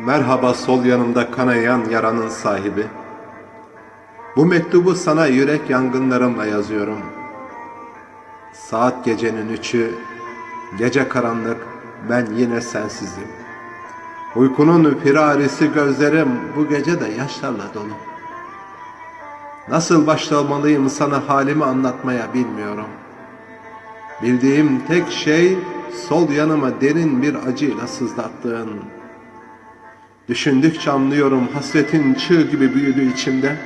Merhaba sol yanımda kanayan yaranın sahibi. Bu mektubu sana yürek yangınlarımla yazıyorum. Saat gecenin üçü, gece karanlık, ben yine sensizim. Uykunun firarisi gözlerim bu gece de yaşlarla dolu. Nasıl başlamalıyım sana halimi anlatmaya bilmiyorum. Bildiğim tek şey sol yanıma derin bir acıyla sızlattığın. Düşündükçe anlıyorum hasretin çığ gibi büyüdü içimde.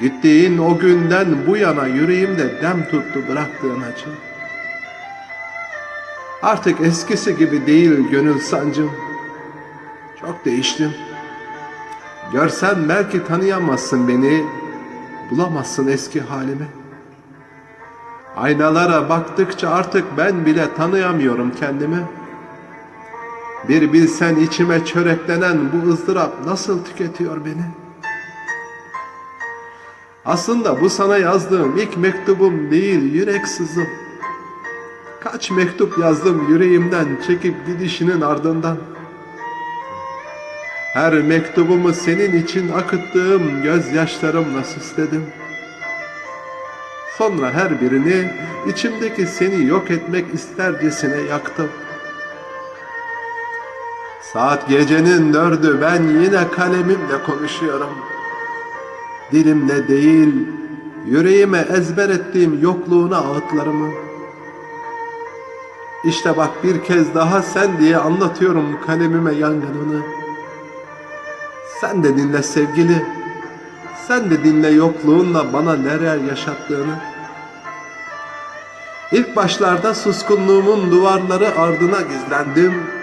Gittiğin o günden bu yana yüreğimde dem tuttu bıraktığın acı. Artık eskisi gibi değil gönül sancım. Çok değiştim. Görsen belki tanıyamazsın beni, bulamazsın eski halimi. Aynalara baktıkça artık ben bile tanıyamıyorum kendimi. Bir bilsen içime çöreklenen bu ızdırap nasıl tüketiyor beni? Aslında bu sana yazdığım ilk mektubum değil yürek sızım. Kaç mektup yazdım yüreğimden çekip gidişinin ardından. Her mektubumu senin için akıttığım gözyaşlarımla süsledim. Sonra her birini içimdeki seni yok etmek istercesine yaktım. Saat gecenin dördü ben yine kalemimle konuşuyorum. Dilimle değil, yüreğime ezber ettiğim yokluğuna ağıtlarımı. İşte bak bir kez daha sen diye anlatıyorum kalemime yangınını. Sen de dinle sevgili, sen de dinle yokluğunla bana neler yaşattığını. İlk başlarda suskunluğumun duvarları ardına gizlendim.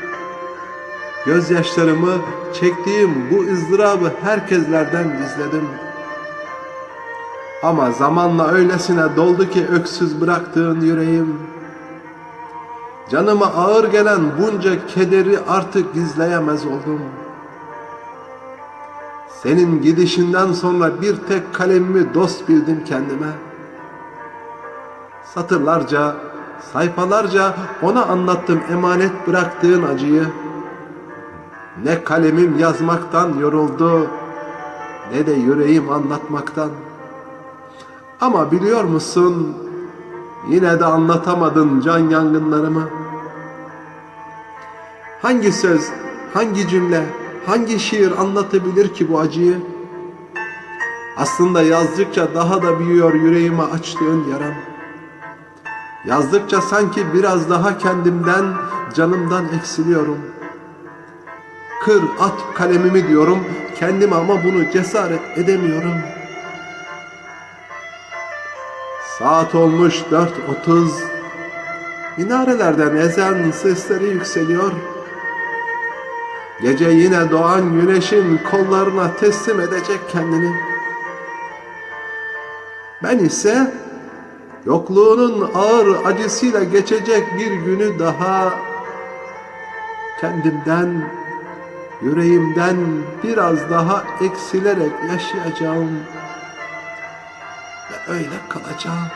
Gözyaşlarımı çektiğim bu ızdırabı herkeslerden gizledim. Ama zamanla öylesine doldu ki öksüz bıraktığın yüreğim. Canıma ağır gelen bunca kederi artık gizleyemez oldum. Senin gidişinden sonra bir tek kalemimi dost bildim kendime. Satırlarca, sayfalarca ona anlattım emanet bıraktığın acıyı. Ne kalemim yazmaktan yoruldu, ne de yüreğim anlatmaktan. Ama biliyor musun, yine de anlatamadın can yangınlarımı. Hangi söz, hangi cümle, hangi şiir anlatabilir ki bu acıyı? Aslında yazdıkça daha da büyüyor yüreğime açtığın yaram. Yazdıkça sanki biraz daha kendimden, canımdan eksiliyorum. Kır at kalemimi diyorum, kendime ama bunu cesaret edemiyorum. Saat olmuş dört otuz, minarelerden ezan sesleri yükseliyor. Gece yine doğan güneşin kollarına teslim edecek kendini. Ben ise yokluğunun ağır acısıyla geçecek bir günü daha kendimden, yüreğimden biraz daha eksilerek yaşayacağım ve öyle kalacağım.